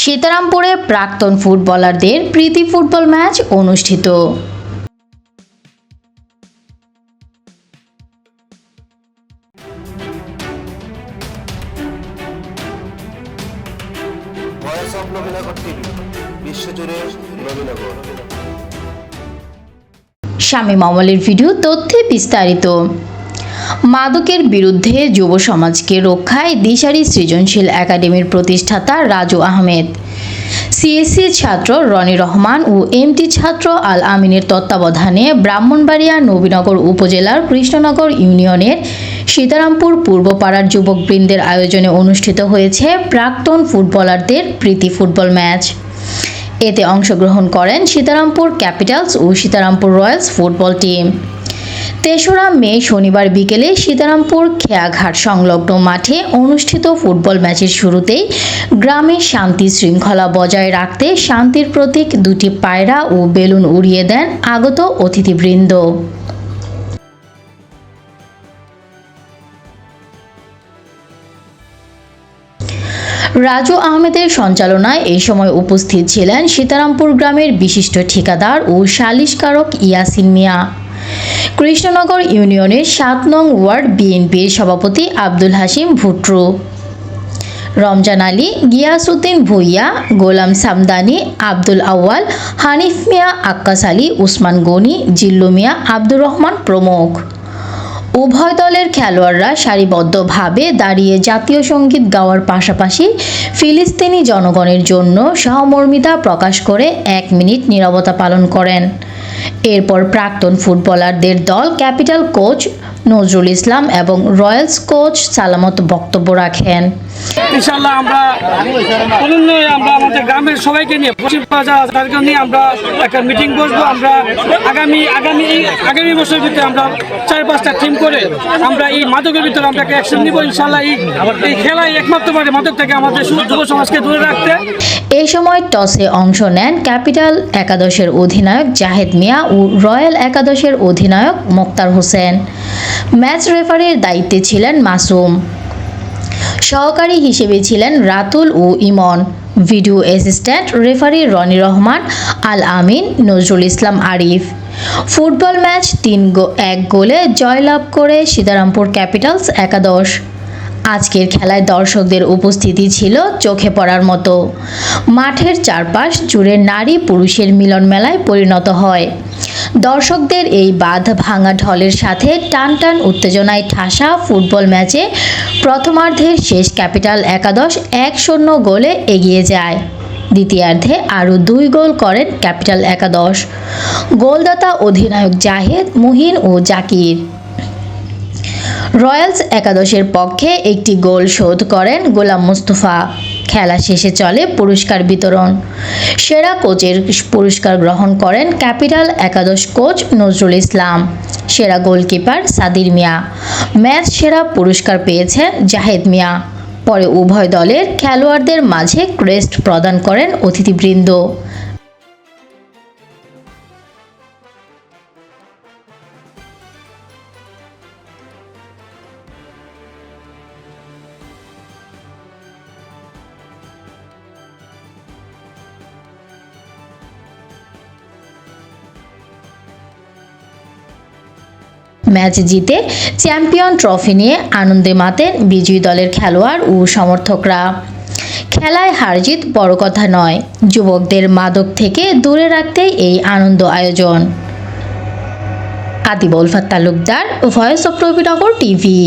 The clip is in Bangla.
সীতারামপুরে প্রাক্তন ফুটবলারদের প্রীতি ফুটবল ম্যাচ অনুষ্ঠিত। ভয়েস অফ নবীনগর টিভি বিশ্বজুড়ে নবীনগর শামীম আমলের ভিডিও তথ্যে বিস্তারিত। মাদকের বিরুদ্ধে যুব সমাজকে রক্ষায় দিশারি সৃজনশীল একাডেমির প্রতিষ্ঠাতা রাজু আহমেদ। সিএসসি ছাত্র রনি রহমান ও এমটি ছাত্র আল আমিনের তত্ত্বাবধানে ব্রাহ্মণবাড়িয়া নবীনগর উপজেলার কৃষ্ণনগর ইউনিয়নের সীতারামপুর পূর্বপাড়ার যুবকবৃন্দের আয়োজনে অনুষ্ঠিত হয়েছে প্রাক্তন ফুটবলারদের প্রীতি ফুটবল ম্যাচ। এতে অংশগ্রহণ করেন সীতারামপুর ক্যাপিটালস ও সীতারামপুর রয়্যালস ফুটবল টিম। তেসরা মে শনিবার বিকেলে সীতারামপুর খেয়াঘাট সংলগ্ন মাঠে অনুষ্ঠিত ফুটবল ম্যাচের শুরুতেই গ্রামে শান্তি শৃঙ্খলা বজায় রাখতে শান্তির প্রতীক দুটি পায়রা ও বেলুন উড়িয়ে দেন আগত অতিথিবৃন্দ। রাজু আহমেদের সঞ্চালনায় এই সময় উপস্থিত ছিলেন সীতারামপুর গ্রামের বিশিষ্ট ঠিকাদার ও সালিশকারক ইয়াসিন মিয়া। কৃষ্ণনগর ইউনিয়নের সাত নং ওয়ার্ড বিএনপির সভাপতি আব্দুল হাসিম ভুট্রু। রমজান আলী, গিয়াসউদ্দিন ভুইয়া, গোলাম সামদানি, আব্দুল আউয়াল, হানিফ মিয়া, আক্কাস আলী, উসমান গনি, জিল্লু মিয়া, আব্দুর রহমান প্রমুখ। উভয় দলের খেলোয়াড়রা সারিবদ্ধভাবে দাঁড়িয়ে জাতীয় সংগীত গাওয়ার পাশাপাশি ফিলিস্তিনি জনগণের জন্য সহমর্মিতা প্রকাশ করে এক মিনিট নীরবতা পালন করেন। এরপর প্রাক্তন ফুটবলারদের দল ক্যাপিটাল কোচ নজরুল ইসলাম এবং রয়্যালস কোচ সালামত বক্তব্য রাখেন। ইনশাল্লাহ আমরা অনুন্নয়ে আমরা আমাদের গ্রামের সবাইকে নিয়ে পশ্চিম নিয়ে আমরা একটা মিটিং বসবো। আমরা আগামী আগামী আগামী বছরের ভিতরে আমরা চার পাঁচটা টিম করে আমরা এই মাদকের ভিতরে আমরা একটা অ্যাকশন নিব। ইনশাল্লাহ এই এই খেলায় একমাত্র পারে মাদক থেকে আমাদের যুব সমাজকে দূরে রাখতে। এই সময় টসে অংশ নেন ক্যাপিটাল একাদশের অধিনায়ক জাহেদ মিয়া ও রয়্যাল একাদশের অধিনায়ক মোক্তার হোসেন। ম্যাচ রেফারির দায়িত্বে ছিলেন মাসুম। সহকারী হিসেবে ছিলেন রাতুল ও Imon. Video assistant referee Rony Rahman, Al Amin, Nazrul Islam Arif. Football match তিন গো, এক গোলে জয়লাভ করে সীতারামপুর ক্যাপিটালস একাদশ। আজকের খেলায় দর্শকদের উপস্থিতি ছিল চোখে পড়ার মতো। মাঠের চারপাশ জুড়ে নারী পুরুষের মিলন মেলায় পরিণত হয়। দর্শকদের এই বাঁধ ভাঙা ঢলের সাথে টান টান উত্তেজনায় ঠাসা ফুটবল ম্যাচে প্রথমার্ধের শেষ ক্যাপিটাল একাদশ এক শূন্য গোলে এগিয়ে যায়। দ্বিতীয়ার্ধে আরও দুই গোল করেন ক্যাপিটাল একাদশ। গোলদাতা অধিনায়ক জাহেদ, মুহিন ও জাকির। রয়্যালস একাদশের পক্ষে একটি গোল শোধ করেন গোলাম মুস্তফা। খেলা শেষে চলে পুরস্কার বিতরণ। সেরা কোচের পুরস্কার গ্রহণ করেন ক্যাপিটাল একাদশ কোচ নজরুল ইসলাম। সেরা গোলকিপার সাদির মিয়া। ম্যাচ সেরা পুরস্কার পেয়েছেন জাহেদ মিয়া। পরে উভয় দলের খেলোয়াড়দের মাঝে ক্রেস্ট প্রদান করেন অতিথিবৃন্দ। ম্যাচ জিতে চ্যাম্পিয়ন ট্রফি নিয়ে আনন্দে মাতেন বিজয়ী দলের খেলোয়াড় ও সমর্থকরা খেলায় হারজিত বড় কথা নয় যুবকদের মাদক থেকে দূরে রাখতে এই আনন্দ আয়োজন আদিবল ফাত Talukdar voice of Robinagar TV